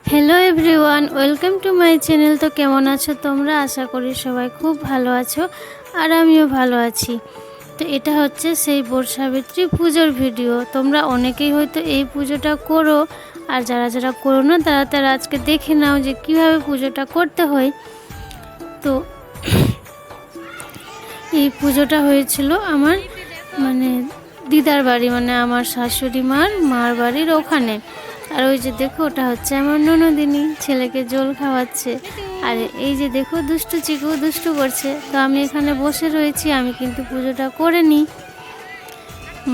Hello everyone welcome to my channel তো কেমন আছো তোমরা? আশা করি সবাই খুব ভালো আছো আর আমিও ভালো আছি। তো এটা হচ্ছে সেই বর্ষাবিত্রী পুজোর ভিডিও। তোমরা অনেকেই হয়তো এই পুজোটা করো, আর যারা যারা করো না, তারা তারা আজকে দেখে নাও যে কীভাবে পুজোটা করতে হয়। তো এই পুজোটা হয়েছিল আমার মানে দিদার বাড়ি মানে আমার শাশুড়ি মার মার বাড়ির ওখানে। আর ওই যে দেখো, ওটা হচ্ছে আমার ননদিনী, ছেলেকে জল খাওয়াচ্ছে। আর এই যে দেখো, দুষ্টু চিকু দুষ্টু করছে। তো আমি এখানে বসে রয়েছি, আমি কিন্তু পুজোটা করে নিই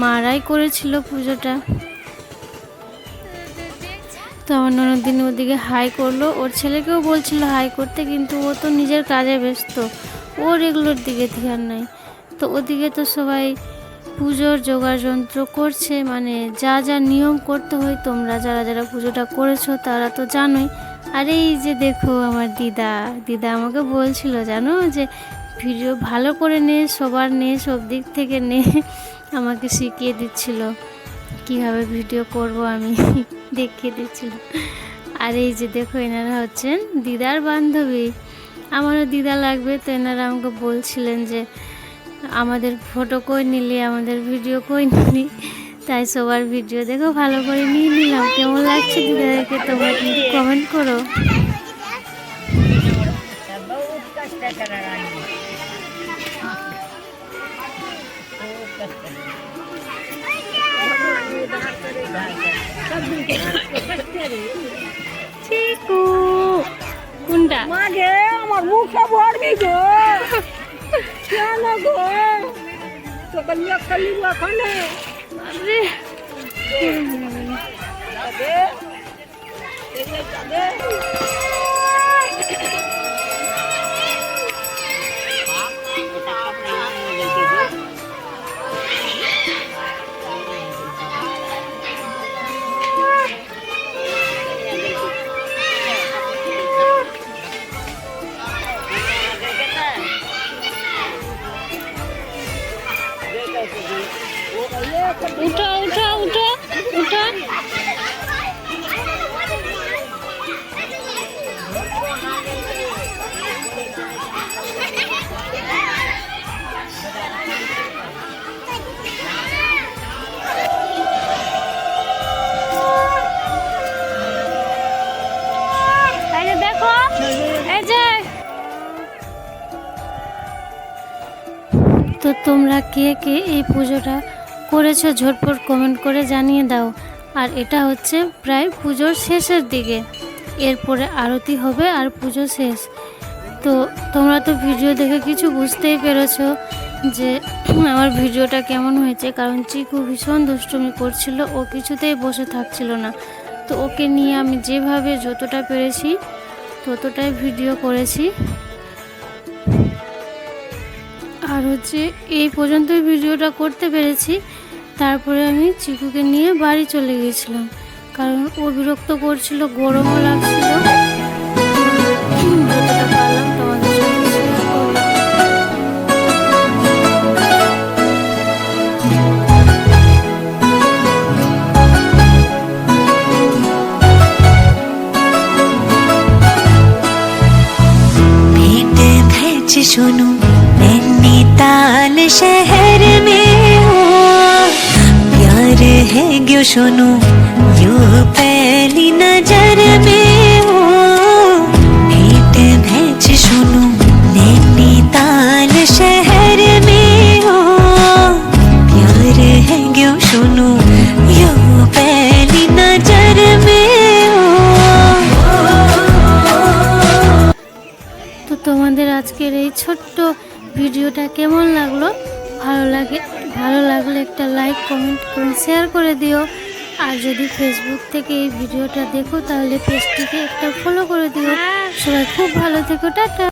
মারাই করেছিল পুজোটা। তো আমার ননদিনী ওদিকে হাই করল। ওর ছেলেকেও বলছিল হাই করতে, কিন্তু ও তো নিজের কাজে ব্যস্ত। ওর এগুলোর দিকে ধ্যান নাই। তো ওদিকে তো সবাই পুজোর জোগাড় যন্ত্র করছে মানে যা যা নিয়ম করতে হয় তোমরা যারা যারা পুজোটা করেছ তারা তো জানোই। আর এই যে দেখো আমার দিদা দিদা আমাকে বলছিল, জানো যে ভিডিও ভালো করে নে, সবার নে, সব দিক থেকে নে। আমাকে শিখিয়ে দিচ্ছিল, কীভাবে ভিডিও করব আমি? দেখিয়ে দিচ্ছিল। আর এই যে দেখো এনারা হচ্ছেন দিদার বান্ধবী। আমারও দিদা লাগবে, তো এনারা আমাকে বলছিলেন যে আমাদের ফটো কই নিলি আমাদের ভিডিও কই নিলি? তাই সবার ভিডিও দেখো ভালো করে নিয়ে নিলাম। কেমন লাগছে দিদাদেরকে তোমরা কমেন্ট করো। কোনটা আমার মুখে બલ્લા કલી વાખને અરે અરે উঠো উঠো উঠো উঠো। তো তোমরা কে কে এই পুজোটা করেছ ঝটপট কমেন্ট করে জানিয়ে দাও। আর এটা হচ্ছে প্রায় পুজোর শেষের দিকে। এরপরে আরতি হবে আর পুজো শেষ। তো তোমরা তো ভিডিও দেখে কিছু বুঝতেই পেরেছ যে আমার ভিডিওটা কেমন হয়েছে, কারণ চিকু ভীষণ দুষ্টুমি করছিল, ও কিছুতেই বসে থাকছিল না। তো ওকে নিয়ে আমি যেভাবে যতটা পেরেছি, ততটাই ভিডিও করেছি। আর হচ্ছে এই পর্যন্তই ভিডিওটা করতে পেরেছি। তারপরে আমি চিকুকে নিয়ে বাড়ি চলে গিয়েছিলাম কারণ ও বিরক্ত করছিল গরমও লাগছিল যতটা পারলাম তোমাদের সাথে share করলাম। भेंट भैच सुनो नैनीताल शहर में हो प्यार है क्यों सुनो यू पहली नजर में हो भेंट भैच सुनो नैनीताल शहर में हो प्यार है क्यों सुनो यू पहली नजर में हो তো তোমাদের আজকের এই ছোট্ট ভিডিওটা কেমন লাগলো ভালো লাগে ভালো লাগলে একটা লাইক কমেন্ট করে শেয়ার করে দিও। আর যদি ফেসবুক থেকে এই ভিডিওটা দেখো, তাহলে পেজটিকে একটা ফলো করে দিও। সবাই খুব ভালো থেকো, টাটা।